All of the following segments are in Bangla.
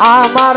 আমার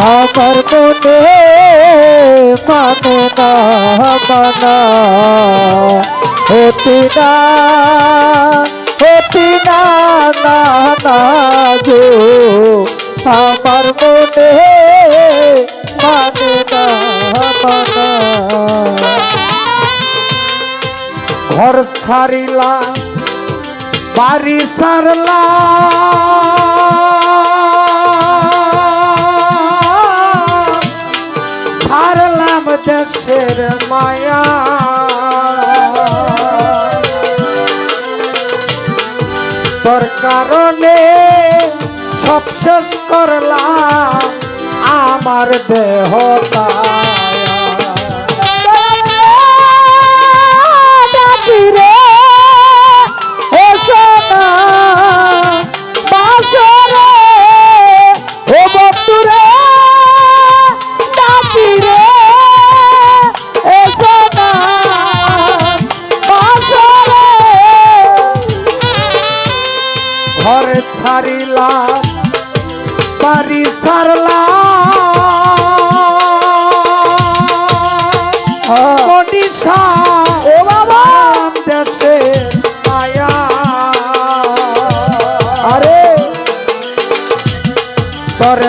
আমার মনে মানে না মানা হতি না হতি না না আমার মনে মানে না মানা ঘর ছাড়িলা বাড়ি সারলা। সোনা বাসরে। ঘরে ছাড়িলাম বাড়ি সারলা মনীষা ও বাবা। দেশে মায়া। আরে। তোর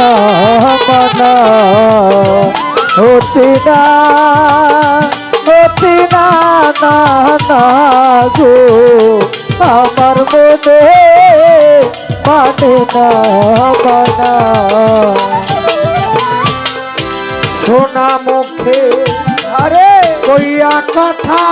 মানে হতি না হতি না না গো। আমার মনে মানা সোনা মুখে, আরে, কইয়া কথা।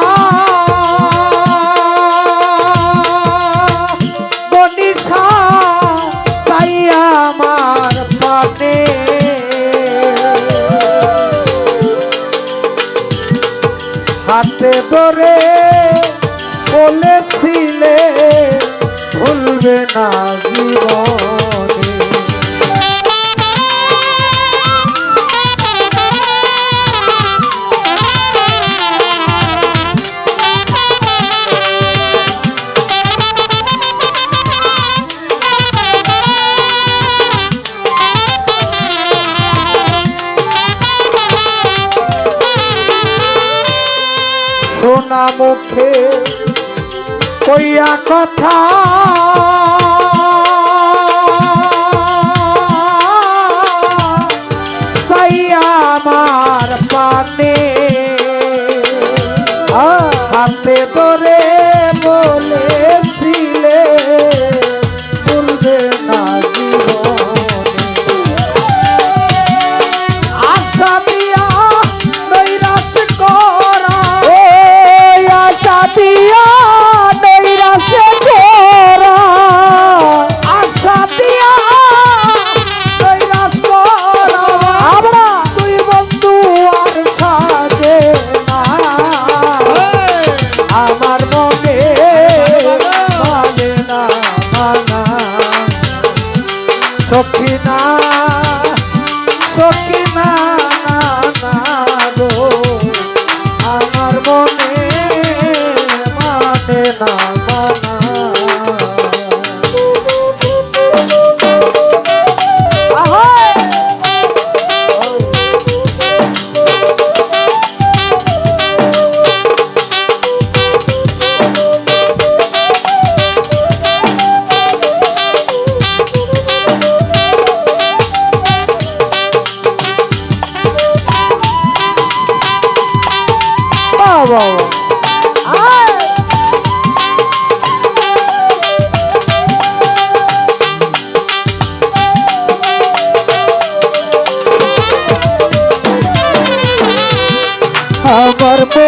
হাতে ধরে বলেছিলে ভুলবে না জীবনে। মুখে কইয়া কথা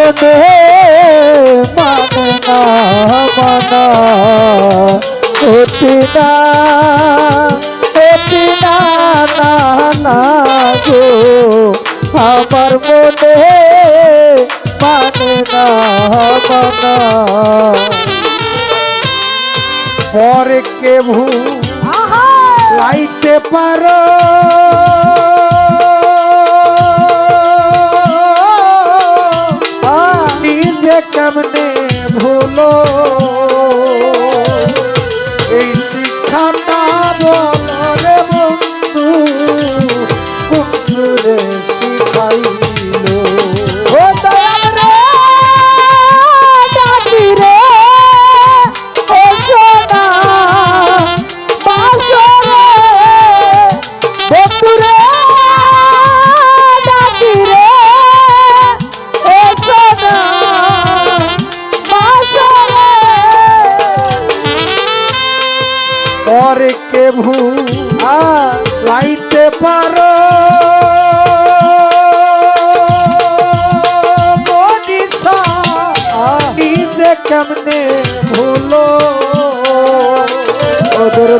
মনে মানে না মানা অতি না অতি না না গো আমার মনে মানে না মানা পরে কে ভূ লাইতে পারো। কেমনে ভুলো? এই শিক্ষাটা বলো।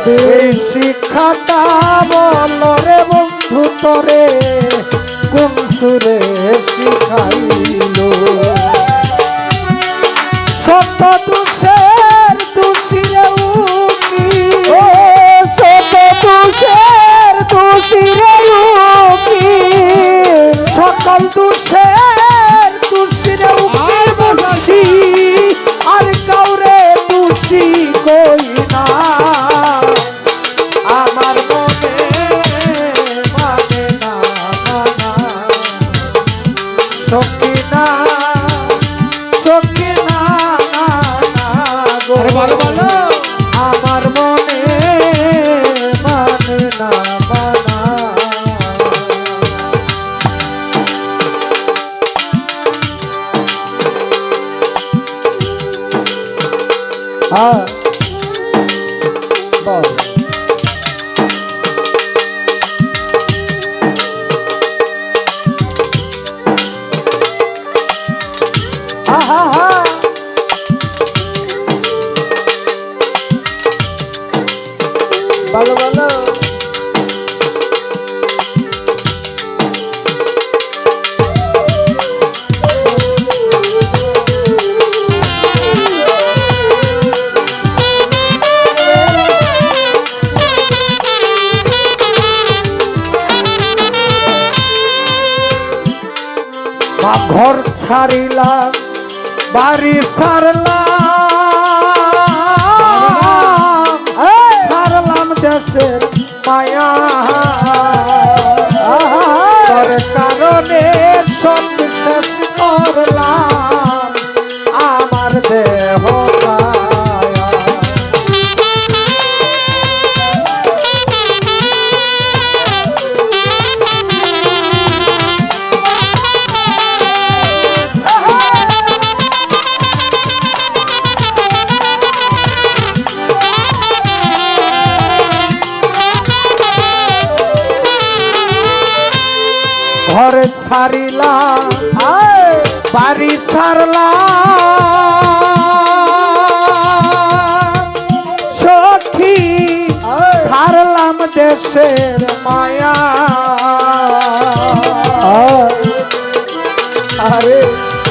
ওদের এই শিক্ষাটা বলো রে বন্ধু তরে কোন সুরে শিখাইলো? সত দুষের দুষিরে উকি সত দুষের দুষিরে উকি সকল দুষের দুষিরে উকি বলছি আর কাউরে দুষি কই না। 啊。বাড়ি সখী হারলাম দেশের মায়া। আরে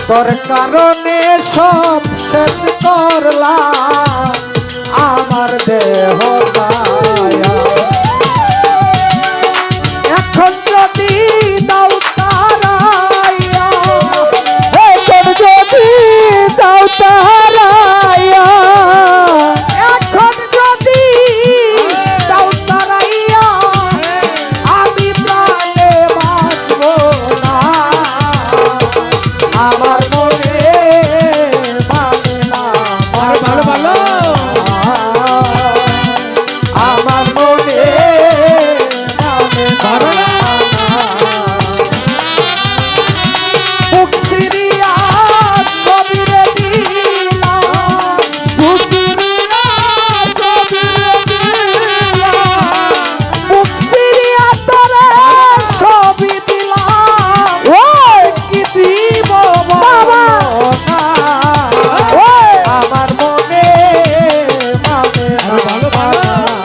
তোর কারণে সব শেষ করলাম। ভালোবাসা।